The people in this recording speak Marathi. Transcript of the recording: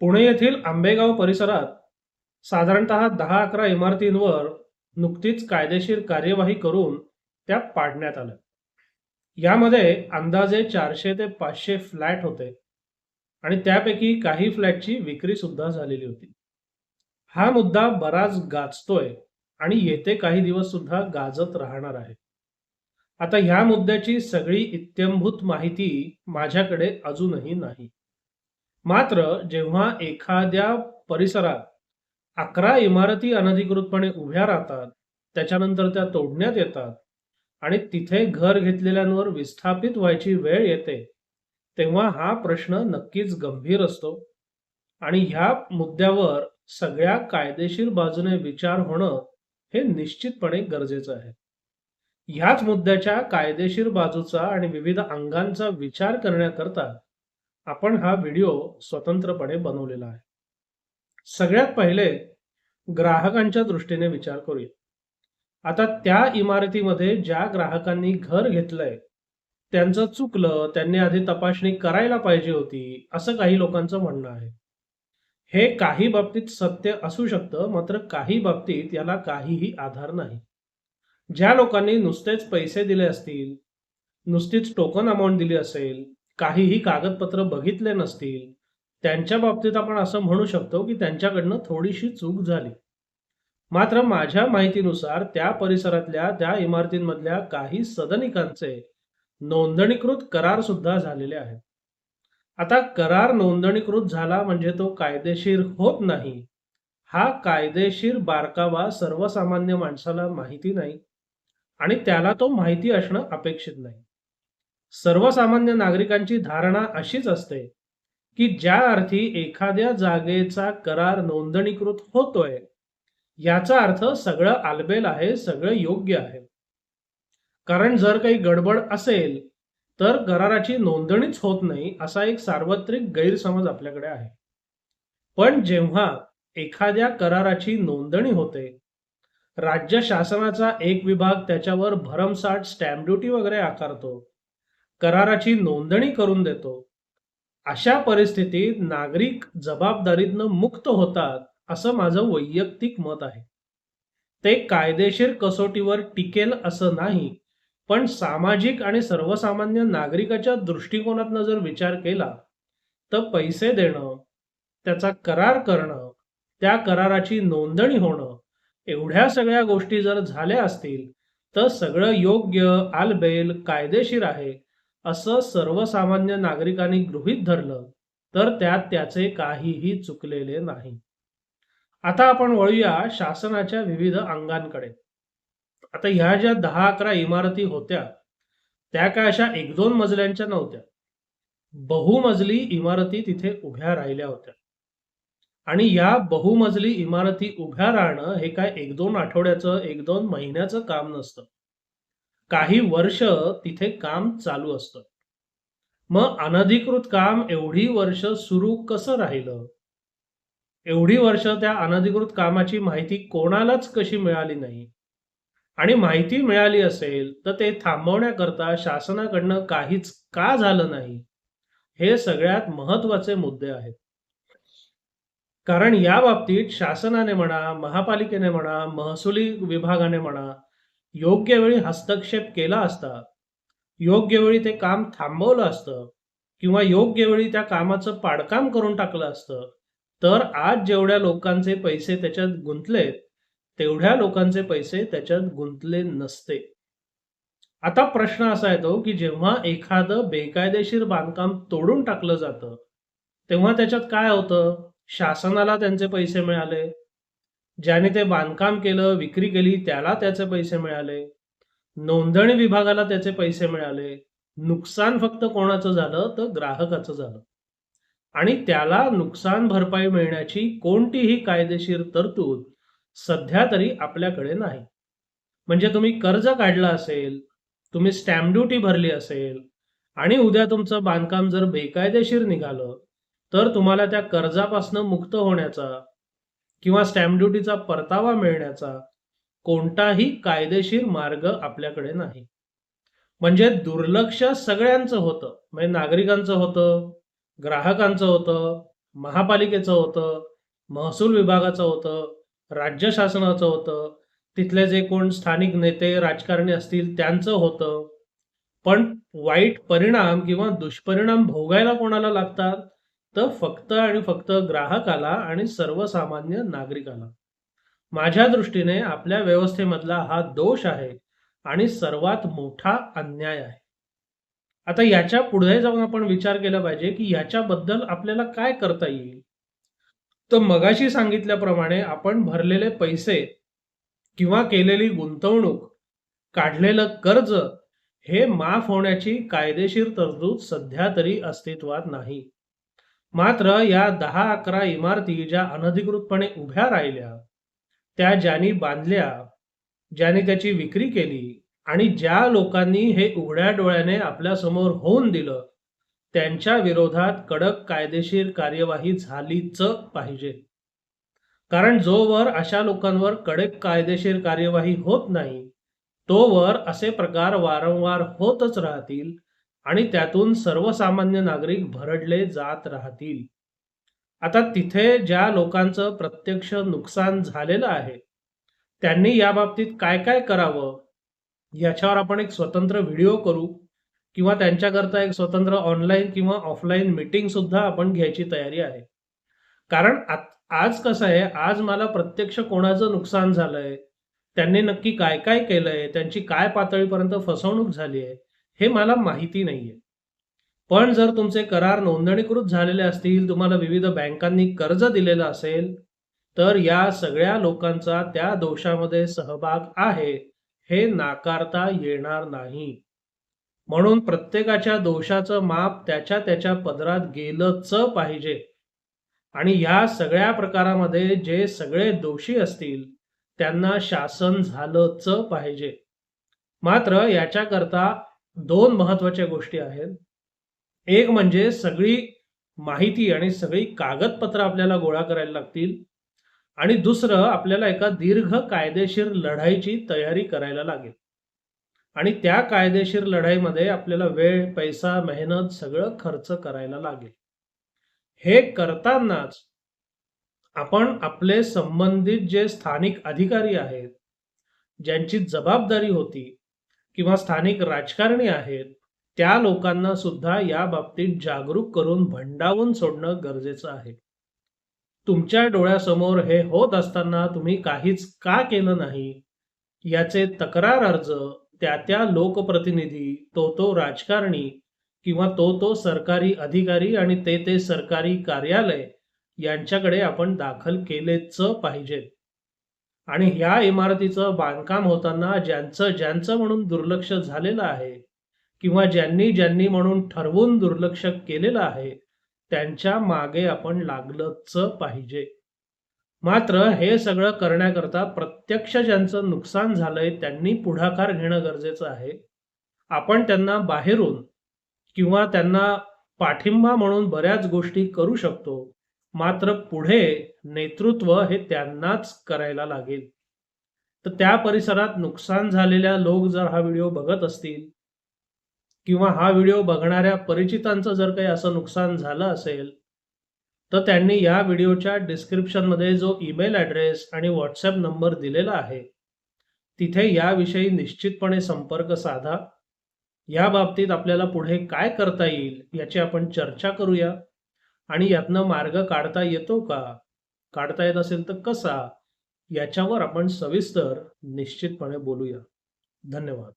पुणे येथील आंबेगाव परिसरात साधारणतः दहा अकरा इमारतींवर नुकतीच कायदेशीर कार्यवाही करून त्या पाडण्यात आल्या. यामध्ये अंदाजे चारशे ते पाचशे फ्लॅट होते आणि त्यापैकी काही फ्लॅटची विक्री सुद्धा झालेली होती. हा मुद्दा बराच गाजतोय आणि येते काही दिवस सुद्धा गाजत राहणार आहे. आता ह्या मुद्द्याची सगळी इत्यंभूत माहिती माझ्याकडे अजूनही नाही. मात्र जेव्हा एखाद्या परिसरात अकरा इमारती अनधिकृतपणे उभ्या राहतात त्याच्यानंतर त्या तोडण्यात येतात आणि तिथे घर घेतलेल्यांवर विस्थापित व्हायची वेळ येते तेव्हा हा प्रश्न नक्कीच गंभीर असतो आणि ह्या मुद्द्यावर सगळ्या कायदेशीर बाजूने विचार होणं हे निश्चितपणे गरजेचं आहे. ह्याच मुद्द्याच्या कायदेशीर बाजूचा आणि विविध अंगांचा विचार करण्याकरता आपण हा व्हिडिओ स्वतंत्रपणे बनवलेला आहे. सगळ्यात पहिले ग्राहकांच्या दृष्टीने विचार करूया. आता त्या इमारतीमध्ये ज्या ग्राहकांनी घर घेतलंय त्यांचं चुकलं त्यांनी आधी तपासणी करायला पाहिजे होती असं काही लोकांचं म्हणणं आहे. हे काही बाबतीत सत्य असू शकतं मात्र काही बाबतीत याला काहीही आधार नाही. ज्या लोकांनी नुसतेच पैसे दिले असतील नुसतीच टोकन अमाऊंट दिली असेल काहीही कागदपत्र बघितले नसतील त्यांच्या बाबतीत आपण असं म्हणू शकतो की त्यांच्याकडनं थोडीशी चूक झाली. मात्र माझ्या माहितीनुसार त्या परिसरातल्या त्या इमारतींमधल्या काही सदनिकांचे नोंदणीकृत करार सुद्धा झालेले आहेत. आता करार नोंदणीकृत झाला म्हणजे तो कायदेशीर होत नाही. हा कायदेशीर बारकावा सर्वसामान्य माणसाला माहिती नाही आणि त्याला तो माहिती असणं अपेक्षित नाही. सर्वसामान्य नागरिकांची धारणा अशीच असते की ज्या अर्थी एखाद्या जागेचा करार नोंदणीकृत होतोय याचा अर्थ सगळं आलबेल आहे सगळं योग्य आहे. कारण जर काही गडबड असेल तर कराराची नोंदणीच होत नाही असा एक सार्वत्रिक गैरसमज आपल्याकडे आहे. पण जेव्हा एखाद्या कराराची नोंदणी होते राज्य शासनाचा एक विभाग त्याच्यावर भरमसाठ स्टॅम्प ड्युटी वगैरे आकारतो कराराची नोंदणी करून देतो. अशा परिस्थितीत नागरिक जबाबदारीतनं मुक्त होतात असं माझं वैयक्तिक मत आहे. ते कायदेशीर कसोटीवर टिकेल असं नाही पण सामाजिक आणि सर्वसामान्य नागरिकाच्या दृष्टिकोनातनं जर विचार केला तर पैसे देणं त्याचा करार करणं त्या कराराची नोंदणी होणं एवढ्या सगळ्या गोष्टी जर झाल्या असतील तर सगळं योग्य आलबेल कायदेशीर आहे. असं सर्वसामान्य नागरिकांनी गृहीत धरलं तर त्यात त्याचे काहीही चुकलेले नाही. आता आपण वळूया शासनाच्या विविध अंगांकडे. आता ह्या ज्या दहा अकरा इमारती होत्या त्या काय अशा एक दोन मजल्यांच्या नव्हत्या? बहुमजली इमारती तिथे उभ्या राहिल्या होत्या. आणि या बहुमजली इमारती उभ्या राहणं हे काय एक दोन आठवड्याचं एक दोन महिन्याचं काम नसतं. काही वर्ष तिथे काम चालू असतं. मग अनधिकृत काम एवढी वर्ष सुरू कसं राहिलं? एवढी वर्ष त्या अनधिकृत कामाची माहिती कोणालाच कशी मिळाली नाही? आणि माहिती मिळाली असेल तर ते थांबवण्याकरता शासनाकडनं काहीच का झालं नाही? हे सगळ्यात महत्त्वाचे मुद्दे आहेत. कारण या बाबतीत शासनाने म्हणा महापालिकेने म्हणा महसुली विभागाने म्हणा योग्य वेळी हस्तक्षेप केला असता योग्य वेळी ते काम थांबवलं असतं किंवा योग्य वेळी त्या कामाचं पाडकाम करून टाकलं असतं तर आज जेवढ्या लोकांचे पैसे त्याच्यात गुंतलेत तेवढ्या लोकांचे पैसे त्याच्यात गुंतले नसते. आता प्रश्न असा येतो की जेव्हा एखादं बेकायदेशीर बांधकाम तोडून टाकलं जातं तेव्हा त्याच्यात काय होतं? शासनाला त्यांचे पैसे मिळाले? ज्याने ते बांधकाम केलं विक्री केली त्याला त्याचे पैसे मिळाले. नोंदणी विभागाला त्याचे पैसे मिळाले. नुकसान फक्त कोणाचं झालं तर ग्राहकाचं झालं. आणि त्याला नुकसान भरपाई मिळण्याची कोणतीही कायदेशीर तरतूद सध्या तरी आपल्याकडे नाही. म्हणजे तुम्ही कर्ज काढलं असेल तुम्ही स्टॅम्प ड्युटी भरली असेल आणि उद्या तुमचं बांधकाम जर बेकायदेशीर निघालं तर तुम्हाला त्या कर्जापासून मुक्त होण्याचा किंवा स्टॅम्प ड्युटीचा परतावा मिळण्याचा कोणताही कायदेशीर मार्ग आपल्याकडे नाही. म्हणजे दुर्लक्ष सगळ्यांचं होतं. म्हणजे नागरिकांचं होतं ग्राहकांचं होतं महापालिकेचं होतं महसूल विभागाचं होतं राज्य शासनाचं होतं तिथले जे कोण स्थानिक नेते राजकारणी असतील त्यांचं होतं. पण वाईट परिणाम किंवा दुष्परिणाम भोगायला कोणाला लागतात? तर फक्त आणि फक्त ग्राहकाला आणि सर्वसामान्य नागरिकाला. माझ्या दृष्टीने आपल्या व्यवस्थेमधला हा दोष आहे आणि सर्वात मोठा अन्याय आहे. आता याच्यापुढे जाऊन आपण विचार केला पाहिजे की याच्याबद्दल आपल्याला काय करता येईल? तर मगाशी सांगितल्याप्रमाणे आपण भरलेले पैसे किंवा केलेली गुंतवणूक काढलेलं कर्ज हे माफ होण्याची कायदेशीर तरतूद सध्या तरी अस्तित्वात नाही. मात्र या दहा अकरा इमारती ज्या अनधिकृतपणे उभ्या राहिल्या त्या ज्यांनी बांधल्या ज्याने त्याची विक्री केली आणि ज्या लोकांनी हे उघड्या डोळ्याने आपल्यासमोर होऊन दिलं त्यांच्या विरोधात कडक कायदेशीर कार्यवाही झालीच पाहिजे. कारण जोवर अशा लोकांवर कडक कायदेशीर कार्यवाही होत नाही तोवर असे प्रकार वारंवार होतच राहतील आणि त्यातून सर्वसामान्य नागरिक भरडले जात राहतील. आता तिथे ज्या लोकांचं प्रत्यक्ष नुकसान झालेलं आहे त्यांनी या बाबतीत काय काय करावं? याच्यावर आपण एक स्वतंत्र व्हिडिओ करू किंवा त्यांच्याकरता एक स्वतंत्र ऑनलाईन किंवा ऑफलाईन मीटिंग सुद्धा आपण घ्यायची तयारी आहे. कारण आज कसं आहे आज मला प्रत्यक्ष कोणाचं नुकसान झालंय त्यांनी नक्की काय काय केलंय त्यांची काय पातळीपर्यंत फसवणूक झाली आहे हे मला माहिती नाहीये. पण जर तुमचे करार नोंदणीकृत झालेले असतील तुम्हाला विविध बँकांनी कर्ज दिलेलं असेल तर या सगळ्या लोकांचा त्या दोषामध्ये सहभाग आहे हे नाकारता येणार नाही. म्हणून प्रत्येकाच्या दोषाचं माप त्याच्या त्याच्या पदरात गेलंच पाहिजे. आणि ह्या सगळ्या प्रकारामध्ये जे सगळे दोषी असतील त्यांना शासन झालंच पाहिजे. मात्र याच्याकरता दोन महत्त्वाच्या गोष्टी आहेत. एक म्हणजे सगळी माहिती आणि सगळी कागदपत्र आपल्याला गोळा करायला लागतील. आणि दुसरं आपल्याला एका दीर्घ कायदेशीर लढाईची तयारी करायला लागेल. आणि त्या कायदेशीर लढाईमध्ये आपल्याला वेळ पैसा मेहनत सगळं खर्च करायला लागेल. हे करतानाच आपण आपले संबंधित जे स्थानिक अधिकारी आहेत ज्यांची जबाबदारी होती किंवा स्थानिक राजकारणी आहेत त्या लोकांना सुद्धा या बाबतीत जागरूक करून भंडावून सोडणं गरजेचं आहे. तुमच्या डोळ्यासमोर हे होत असताना तुम्ही काहीच का केलं नाही? याचे तक्रार अर्ज त्या त्या लोकप्रतिनिधी तो तो राजकारणी किंवा तो तो सरकारी अधिकारी आणि ते ते सरकारी कार्यालय यांच्याकडे आपण दाखल केलेच पाहिजेत आणि ह्या इमारतीचं बांधकाम होताना ज्यांचं ज्यांचं म्हणून दुर्लक्ष झालेलं आहे किंवा ज्यांनी ज्यांनी म्हणून ठरवून दुर्लक्ष केलेलं आहे त्यांच्या मागे आपण लागलंच पाहिजे. मात्र हे सगळं करण्याकरता प्रत्यक्ष ज्यांचं नुकसान झालंय त्यांनी पुढाकार घेणं गरजेचं आहे. आपण त्यांना बाहेरून किंवा त्यांना पाठिंबा म्हणून बऱ्याच गोष्टी करू शकतो. मात्र पुढे नेतृत्व हे त्यांनाच करायला लागेल. तर त्या परिसरात नुकसान झालेल्या लोक जर हा व्हिडिओ बघत असतील किंवा हा व्हिडिओ बघणाऱ्या परिचितांचं जर काही असं नुकसान झालं असेल तर त्यांनी या व्हिडिओच्या डिस्क्रिप्शनमध्ये जो ईमेल ॲड्रेस आणि व्हॉट्सॲप नंबर दिलेला आहे तिथे याविषयी निश्चितपणे संपर्क साधा. या बाबतीत आपल्याला पुढे काय करता येईल याची आपण चर्चा करूया. आणि यातनं मार्ग काढता येतो का? काढता येत असेल तर कसा? याच्यावर आपण सविस्तर निश्चितपणे बोलूया. धन्यवाद.